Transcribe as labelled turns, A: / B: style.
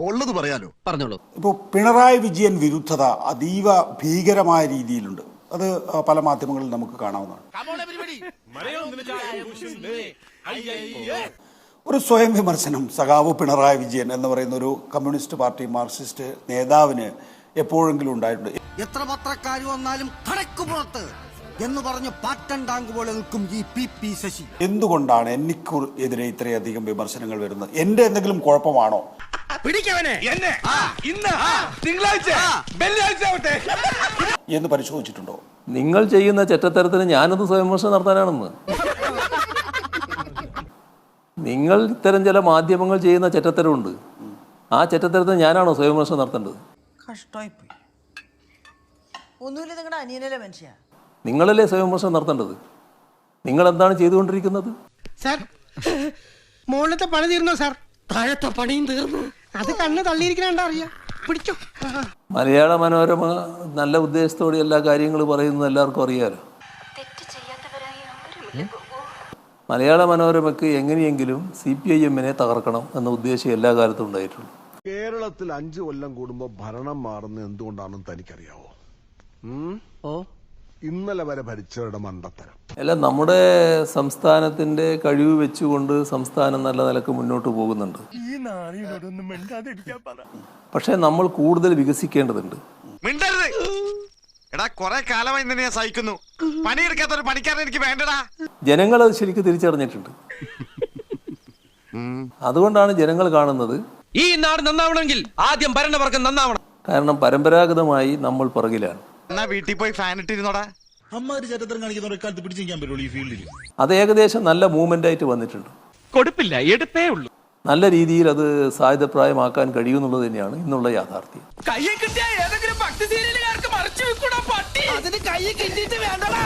A: ഉള്ളത് പറയാലോ.
B: പറഞ്ഞോളൂ.
C: ഇപ്പോൾ പിണറായി വിജയൻ വിരുദ്ധത അതീവ ഭീകരമായ രീതിയിലുണ്ട്. അത് പല മാധ്യമങ്ങളിൽ നമുക്ക് കാണാവുന്നതാണ്. ഒരു സ്വയം വിമർശനം സഖാവ് പിണറായി വിജയൻ എന്ന് പറയുന്ന ഒരു കമ്മ്യൂണിസ്റ്റ് പാർട്ടി മാർക്സിസ്റ്റ് നേതാവിന് എപ്പോഴെങ്കിലും ഉണ്ടായിട്ടുണ്ട്.
D: എത്ര പത്രക്കാർ വന്നാലും കടക്ക് പുറത്ത് എന്ന് പറഞ്ഞ് പാറ്റൻ ടാങ്ക് പോലെ നിൽക്കും ഈ പി പി ശശി.
C: എന്തുകൊണ്ടാണ് എനിക്ക് എതിരെ ഇത്രയധികം വിമർശനങ്ങൾ വരുന്നത്? എന്റെ എന്തെങ്കിലും കുഴപ്പമാണോ? എന്ന്. പരിശോധിച്ചിട്ടുണ്ടോ?
E: നിങ്ങൾ ചെയ്യുന്ന ചെറ്റത്തരത്തിന് ഞാനത് സ്വയംവിമർശനം നടത്താനാണെന്ന്. നിങ്ങൾ ഇത്തരം ചില മാധ്യമങ്ങൾ ചെയ്യുന്ന ചെറ്റത്തരമുണ്ട് ആ ചെറ്റത്തരത്തിന് ഞാനാണോ സ്വയംവിമർശനം നടത്തേണ്ടത്?
F: ഒന്നുമില്ല നിങ്ങളുടെ അനിയനല്ലേ മനുഷ്യ?
E: നിങ്ങളല്ലേ സ്വയംവിമർശനം നടത്തേണ്ടത്? നിങ്ങൾ എന്താണ് ചെയ്തുകൊണ്ടിരിക്കുന്നത്?
G: സാർ മുകളിലത്തെ പണി തീർന്നോ സാർ? താഴത്തെ പണിയും തീർന്നു. അത് കണ്ണ് തള്ളിയിരിക്കണ അറിയാ. പിടിച്ചോ.
E: മലയാള മനോരമ നല്ല ഉദ്ദേശത്തോടെ എല്ലാ കാര്യങ്ങളും പറയുന്നത് എല്ലാവർക്കും അറിയാലോ. മലയാള മനോരമയ്ക്ക് എങ്ങനെയെങ്കിലും സി പി ഐ എമ്മിനെ തകർക്കണം എന്ന ഉദ്ദേശം എല്ലാ കാലത്തും ഉണ്ടായിട്ടുള്ളൂ
A: കേരളത്തിൽ അഞ്ചു കൊല്ലം കൂടുമ്പോ ഭരണം മാറുന്ന എന്തുകൊണ്ടാണെന്ന് തനിക്കറിയാവോ? ഉം? ഇന്നലെ വരെ ഭരിച്ചവരുടെ മണ്ടത്തരം.
E: അല്ല നമ്മുടെ സംസ്ഥാനത്തിന്റെ കഴിവ് വെച്ചുകൊണ്ട് സംസ്ഥാനം നല്ല നിലയ്ക്ക് മുന്നോട്ട് പോകുന്നുണ്ട്. പക്ഷേ നമ്മൾ കൂടുതൽ വികസിക്കേണ്ടതുണ്ട്.
H: മിണ്ടരുത്. എടാ കൊറേ കാലമായി നിന്നെ ഞാൻ സഹിക്കുന്നു. പണിയെടുക്കാത്ത ഒരു പണിക്കാരൻ എനിക്ക് വേണ്ടടാ.
E: ജനങ്ങൾ അത് ശരിക്കും തിരിച്ചറിഞ്ഞിട്ടുണ്ട്. അതുകൊണ്ടാണ് ജനങ്ങൾ കാണുന്നത്
B: ഈ നാട് നന്നാവണമെങ്കിൽ ആദ്യം ഭരണവർഗം നന്നാവണം.
E: കാരണം പരമ്പരാഗതമായി നമ്മൾ പുറകിലാണ്.
H: വീട്ടിൽ പോയി ഫാൻ ഇട്ടിരുന്നോടാ?
A: അമ്മാതിരി ചരിത്രം കാണിക്കുന്ന കാലത്ത് പിടിച്ചിരിക്കാൻ പറ്റുള്ളൂ ഈ ഫീൽഡിൽ
E: അത് ഏകദേശം നല്ല മൂവ്മെന്റ് ആയിട്ട് വന്നിട്ടുണ്ട്.
B: കൊടുപ്പില്ല എടുത്തേ ഉള്ളൂ.
E: നല്ല രീതിയിൽ അത് സായുധപ്രായമാക്കാൻ കഴിയുമെന്നുള്ളത് തന്നെയാണ് ഇന്നുള്ള യാഥാർത്ഥ്യം.
B: കയ്യിൽ കിട്ടിയ ഏതെങ്കിലും ഭക്തി സീരിയലുകാർക്ക് മറച്ചു വെക്കൂടാ പട്ടി. അതിന് കയ്യിൽ കിട്ടിയിട്ട് വേണ്ടടാ.